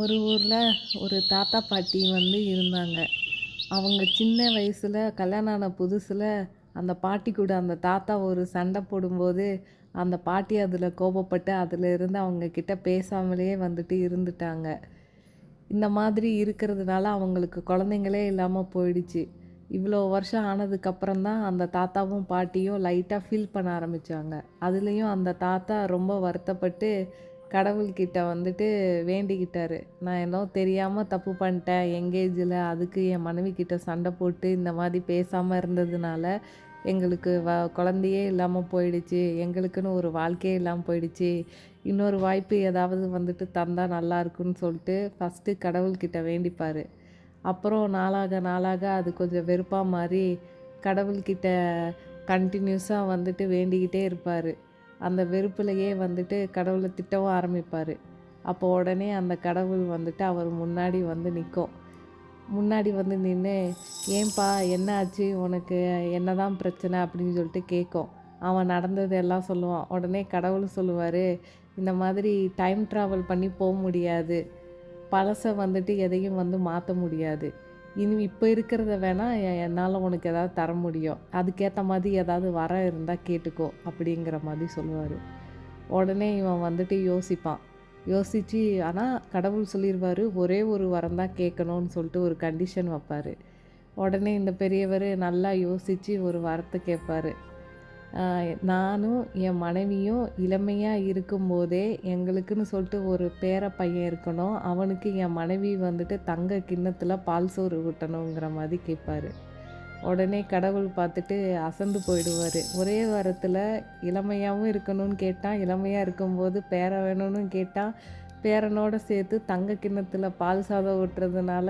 ஒரு ஊரில் ஒரு தாத்தா பாட்டி வந்து இருந்தாங்க. அவங்க சின்ன வயசில் கல்யாணம் ஆன புதுசில் அந்த பாட்டி கூட அந்த தாத்தா ஒரு சண்டை போடும்போது அந்த பாட்டி அதில் கோபப்பட்டு அதில் இருந்து அவங்க பேசாமலேயே பேசாமலே வந்துட்டு இருந்துட்டாங்க. இந்த மாதிரி இருக்கிறதுனால அவங்களுக்கு குழந்தைங்களே இல்லாமல் போயிடுச்சு. இவ்வளோ வருஷம் ஆனதுக்கப்புறம் தான் அந்த தாத்தாவும் பாட்டியும் லைட்டாக ஃபீல் பண்ண ஆரம்பித்தாங்க அதுலேயும் அந்த தாத்தா ரொம்ப வருத்தப்பட்டு கடவுள்கிட்ட வந்துட்டு வேண்டிக்கிட்டார். நான் என்னோ தெரியாமல் தப்பு பண்ணிட்டேன் எங்கேஜில் அதுக்கு என் மனைவி கிட்ட சண்டை போட்டு இந்த மாதிரி பேசாமல் இருந்ததுனால எங்களுக்கு வ குழந்தையே இல்லாமல் போயிடுச்சு எங்களுக்குன்னு ஒரு வாழ்க்கையே இல்லாமல் போயிடுச்சு. இன்னொரு வாய்ப்பு ஏதாவது வந்துட்டு தந்தால் நல்லா இருக்குன்னு சொல்லிட்டு ஃபஸ்ட்டு கடவுள்கிட்ட வேண்டிப்பார். அப்புறம் நாளாக நாளாக அது கொஞ்சம் வெறுப்பாக மாறி கடவுள்கிட்ட கண்டினியூஸாக வந்துட்டு வேண்டிக்கிட்டே இருப்பார். அந்த வெறுப்புலையே வந்துட்டு கடவுளை திட்டவும் ஆரம்பிப்பார். அப்போ உடனே அந்த கடவுள் வந்துட்டு அவர் முன்னாடி வந்து நிற்கும் முன்னாடி வந்து நின்று ஏன்பா என்ன ஆச்சு? உனக்கு என்னதான் பிரச்சனை? அப்படின்னு சொல்லிட்டு கேட்கும் அவன் நடந்தது எல்லாம் சொல்லுவான். உடனே கடவுள் சொல்லுவார் இந்த மாதிரி டைம் ட்ராவல் பண்ணி போக முடியாது. பழசை வந்துட்டு எதையும் வந்து மாற்ற முடியாது. இனி இப்போ இருக்கிறத வேணால் என்னால் உனக்கு ஏதாவது தர முடியும். அதுக்கேற்ற மாதிரி ஏதாவது வர இருந்தால் கேட்டுக்கோ அப்படிங்கிற மாதிரி சொல்லுவார். உடனே இவன் வந்துட்டு யோசிப்பான். யோசித்து ஆனால் கடவுள் சொல்லிடுவார் ஒரே ஒரு வரம் தான் கேட்கணும்னு சொல்லிட்டு ஒரு கண்டிஷன் வைப்பார். உடனே இந்த பெரியவர் நல்லா யோசித்து ஒரு வரத்தை கேட்பார். நானும் என் மனைவியும் இளமையாக இருக்கும்போதே எங்களுக்குன்னு சொல்லிட்டு ஒரு பேர பையன் இருக்கணும். அவனுக்கு என் மனைவி வந்துட்டு தங்க கிண்ணத்தில் பால் சோறு ஊட்டணுங்கிற மாதிரி கேட்பார் உடனே கடவுள் பார்த்துட்டு அசந்து போயிடுவார். ஒரே வாரத்தில் இளமையாகவும் இருக்கணும்னு கேட்டான் இளமையாக இருக்கும்போது பேர வேணும்னு கேட்டான் பேரனோடு சேர்த்து தங்க கிண்ணத்தில் பால் சாதம் ஊட்டுறதுனால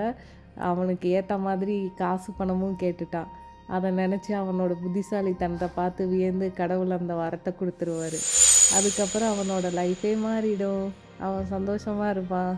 அவனுக்கு ஏற்ற மாதிரி காசு பணமும் கேட்டுட்டான். அதை நினச்சி அவனோட புத்திசாலித்தனத்தை பார்த்து வியந்து கடவுள் அந்த வரத்தை கொடுத்துருவாரு. அதுக்கப்புறம் அவனோட லைஃபே மாறிடும். அவன் சந்தோஷமாக இருப்பான்.